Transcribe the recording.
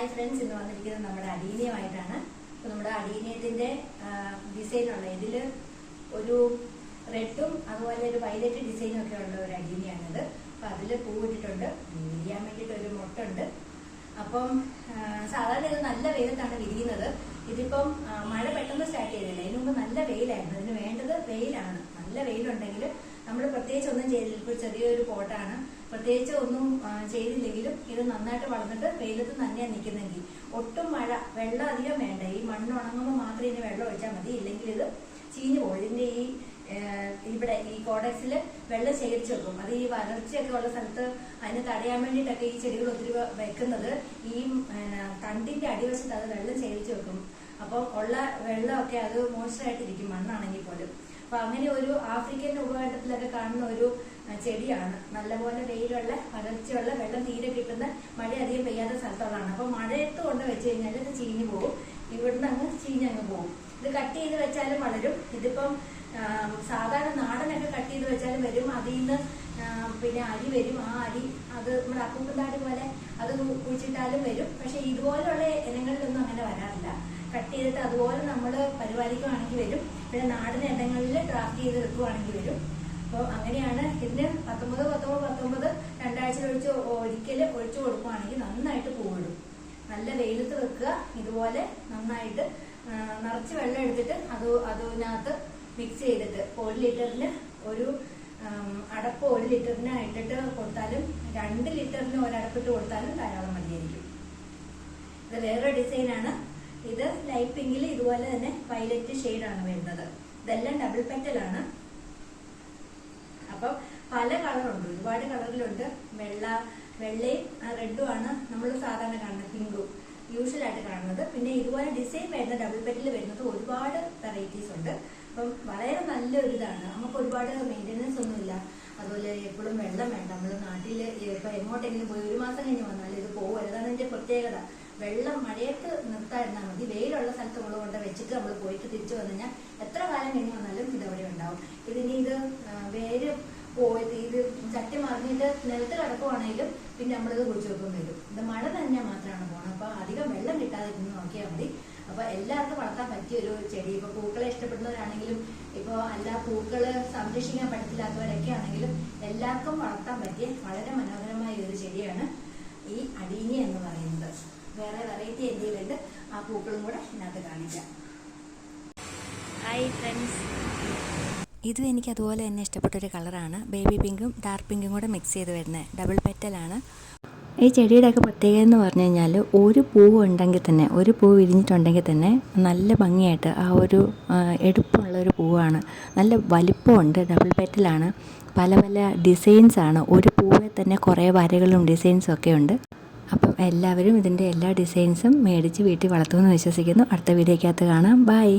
Hi friends ഇന്ന് വന്നിരിക്കുന്നത് നമ്മുടെ അടീനയമായിട്ടാണ്. അപ്പോൾ നമ്മുടെ അടീനയത്തിന്റെ ഡിസൈനുള്ള ഇതിൽ ഒരു റെഡും അതുപോലെ ഒരു വൈലറ്റ് ഡിസൈനും ഒക്കെ ഉള്ള ഒരു അടീനയാണിത്. അപ്പൊ അതിൽ പൂവിട്ടിട്ടുണ്ട് വിരിയാൻ വേണ്ടിയിട്ട് ഒരു മുട്ടുണ്ട് അപ്പം സാധാരണ ഇത് നല്ല വെയിലത്താണ് വിരിയുന്നത്. ഇതിപ്പം മഴ പെട്ടെന്ന് സ്റ്റാർട്ട് ചെയ്തില്ല? ഇതിനു മുമ്പ് നല്ല വെയിലായിരുന്നു. അതിന് വേണ്ടത് വെയിലാണ്. നല്ല വെയിലുണ്ടെങ്കിൽ നമ്മൾ പ്രത്യേകിച്ച് ഒന്നും ചെയ്തില്ല. ഇപ്പോൾ ചെറിയൊരു പോട്ടാണ് പ്രത്യേകിച്ച് ഒന്നും ചെയ്തില്ലെങ്കിലും ഇത് നന്നായിട്ട് വളർന്നിട്ട് വെയിലത്ത് തന്നെയാണ് നിൽക്കുന്നെങ്കിൽ ഒട്ടും മഴ വെള്ളം അധികം വേണ്ട. ഈ മണ്ണ് ഉണങ്ങുമ്പോൾ മാത്രമേ ഇതിന് വെള്ളം ഒഴിച്ചാൽ മതി. ഇല്ലെങ്കിൽ ഇത് ചീഞ്ഞു പോകും ഇതിന്റെ ഈ ഇവിടെ ഈ കോഡക്സിൽ വെള്ളം ശേഖരിച്ചു വെക്കും. അത് ഈ വരൾച്ചയൊക്കെ ഉള്ള സ്ഥലത്ത് അതിന് തടയാൻ വേണ്ടിയിട്ടൊക്കെ ഈ ചെടികൾ ഒത്തിരി വെക്കുന്നത് ഈ തണ്ടിന്റെ അടിവശത്ത് അത് വെള്ളം ശേഖരിച്ചു വെക്കും. അപ്പൊ ഉള്ള വെള്ളമൊക്കെ അത് മോശമായിട്ടിരിക്കും മണ്ണാണെങ്കിൽ പോലും. അപ്പൊ അങ്ങനെ ഒരു ആഫ്രിക്കൻ ഉപകണ്ഠത്തിലൊക്കെ കാണുന്ന ഒരു ചെടിയാണ്. നല്ലപോലെ വെയിലുള്ള വരൾച്ചയുള്ള വെള്ളം തീരെ കിട്ടുന്ന മഴ അധികം പെയ്യാത്ത സ്ഥലത്തുള്ളതാണ്. അപ്പൊ മഴയത്ത് കൊണ്ട് വെച്ച് കഴിഞ്ഞാൽ ഇത് ചീഞ്ഞു പോകും ഇവിടുന്ന് അങ്ങ് ചീഞ്ഞങ്ങ് പോകും ഇത് കട്ട് ചെയ്ത് വെച്ചാലും വളരും. ഇതിപ്പം സാധാരണ നാടനൊക്കെ കട്ട് ചെയ്ത് വെച്ചാൽ വരും. അതിൽ നിന്ന് പിന്നെ അരി വരും. ആ അരി അത് നമ്മുടെ അപ്പുപ്പന്താടി പോലെ അത് കുഴിച്ചിട്ടാലും വരും. പക്ഷെ ഇതുപോലുള്ള ഇനങ്ങളിലൊന്നും അങ്ങനെ വരാറില്ല. കട്ട് ചെയ്തിട്ട് അതുപോലെ നമ്മൾ പരിപാലിക്കുവാണെങ്കിൽ വരും. പിന്നെ നാടൻ ഇടങ്ങളിൽ ട്രാക്ക് ചെയ്ത് വെക്കുവാണെങ്കിൽ വരും. അപ്പോൾ അങ്ങനെയാണ് ഇതിന് പത്തൊമ്പത് പത്തൊമ്പത് പത്തൊമ്പത് രണ്ടാഴ്ച ഒഴിച്ച് ഒരിക്കൽ ഒഴിച്ചു കൊടുക്കുവാണെങ്കിൽ നന്നായിട്ട് പൂവിടും നല്ല വെയിലത്ത് വെക്കുക. ഇതുപോലെ നന്നായിട്ട് നിറച്ച് വെള്ളം എടുത്തിട്ട് അത് അതിനകത്ത് മിക്സ് ചെയ്തിട്ട് ഒരു ലിറ്ററിന് ഒരു അടപ്പ് ഒരു ലിറ്ററിന് ഇട്ടിട്ട് കൊടുത്താലും രണ്ട് ലിറ്ററിന് ഒരടപ്പിട്ട് കൊടുത്താലും ധാരാളം മതിയായിരിക്കും. ഇത് വേറെ ഡിസൈനാണ് ഇത് ലൈറ്റ് പിങ്കിൽ ഇതുപോലെ തന്നെ വയലറ്റ് ഷെയ്ഡാണ് വരുന്നത്. ഇതെല്ലാം ഡബിൾ പെറ്റലാണ് അപ്പം പല കളറുണ്ട് ഒരുപാട് കളറിലുണ്ട് വെള്ള വെള്ളയും റെഡും ആണ് നമ്മൾ സാധാരണ കാണുന്നത്. പിങ്കും യൂഷ്വലായിട്ട് കാണുന്നത്. പിന്നെ ഇതുപോലെ ഡിസൈൻ വരുന്ന ഡബിൾ പെറ്റിൽ വരുന്നത് ഒരുപാട് വെറൈറ്റീസ് ഉണ്ട്. അപ്പം വളരെ നല്ലൊരു ഇതാണ് നമുക്ക് ഒരുപാട് മെയിന്റനൻസ് ഒന്നുമില്ല. അതുപോലെ എപ്പോഴും വെള്ളം വേണ്ട. നമ്മൾ നാട്ടിൽ ഇപ്പൊ എങ്ങോട്ടെങ്കിലും പോയി ഒരു മാസം കഴിഞ്ഞ് വന്നാൽ ഇത് പോകരുത് അതാണ് ഇതിന്റെ പ്രത്യേകത. വെള്ളം മഴയത്ത് നിർത്താതിരുന്നാൽ മതി. വെയിലുള്ള സ്ഥലത്ത് നമ്മൾ കൊണ്ട് വെച്ചിട്ട് നമ്മൾ പോയിട്ട് തിരിച്ചു വന്നു കഴിഞ്ഞാൽ എത്ര കാലം കഴിഞ്ഞ് വന്നാലും ഇതവിടെ ഉണ്ടാവും. ഇതിനി ഇത് വേര് പോയത് ഇത് ചട്ടി മറിഞ്ഞിട്ട് നിലത്ത് കിടക്കുവാണെങ്കിലും പിന്നെ നമ്മളിത് കുഴിച്ചു വെക്കും വരും. ഇത് മഴ തന്നെ മാത്രമാണ് പോകണം അപ്പൊ അധികം വെള്ളം കിട്ടാതെ ഇരുന്ന് നോക്കിയാൽ മതി. അപ്പൊ എല്ലാവർക്കും വളർത്താൻ പറ്റിയ ഒരു ചെടി. ഇപ്പൊ പൂക്കളെ ഇഷ്ടപ്പെടുന്നവരാണെങ്കിലും ഇപ്പൊ എല്ലാ പൂക്കൾ സംരക്ഷിക്കാൻ പറ്റത്തില്ലാത്തവരൊക്കെ ആണെങ്കിലും എല്ലാവർക്കും വളർത്താൻ പറ്റിയ വളരെ മനോഹരമായ ഒരു ചെടിയാണ് ഈ അടീനി എന്ന് പറയുന്നത്. വേറെ വെറൈറ്റി എന്തെങ്കിലുണ്ട് ആ പൂക്കളും കൂടെ ഇതിനകത്ത് കാണിക്കാം. ഹായ് ഫ്രണ്ട്സ് ഇതും എനിക്ക് അതുപോലെ തന്നെ ഇഷ്ടപ്പെട്ട ഒരു കളറാണ്. ബേബി പിങ്കും ഡാർക്ക് പിങ്കും കൂടെ മിക്സ് ചെയ്ത് വരുന്നത്. ഡബിൾ പെറ്റലാണ് ഈ ചെടിയുടെയൊക്കെ പ്രത്യേകത എന്ന് പറഞ്ഞു കഴിഞ്ഞാൽ ഒരു പൂവ് ഉണ്ടെങ്കിൽ തന്നെ ഒരു പൂവ് വിരിഞ്ഞിട്ടുണ്ടെങ്കിൽ തന്നെ നല്ല ഭംഗിയായിട്ട് ആ ഒരു എടുപ്പുള്ള ഒരു പൂവാണ്. നല്ല വലിപ്പമുണ്ട് ഡബിൾ പെറ്റലാണ്. പല പല ഡിസൈൻസാണ് ഒരു പൂവിൽ തന്നെ കുറേ വരകളും ഡിസൈൻസും ഒക്കെ ഉണ്ട്. അപ്പം എല്ലാവരും ഇതിന്റെ എല്ലാ ഡിസൈൻസും മേടിച്ച് വീട്ടിൽ വളർത്തുമെന്ന് വിശ്വസിക്കുന്നു. അടുത്ത വീഡിയോക്കകത്ത് കാണാം. ബൈ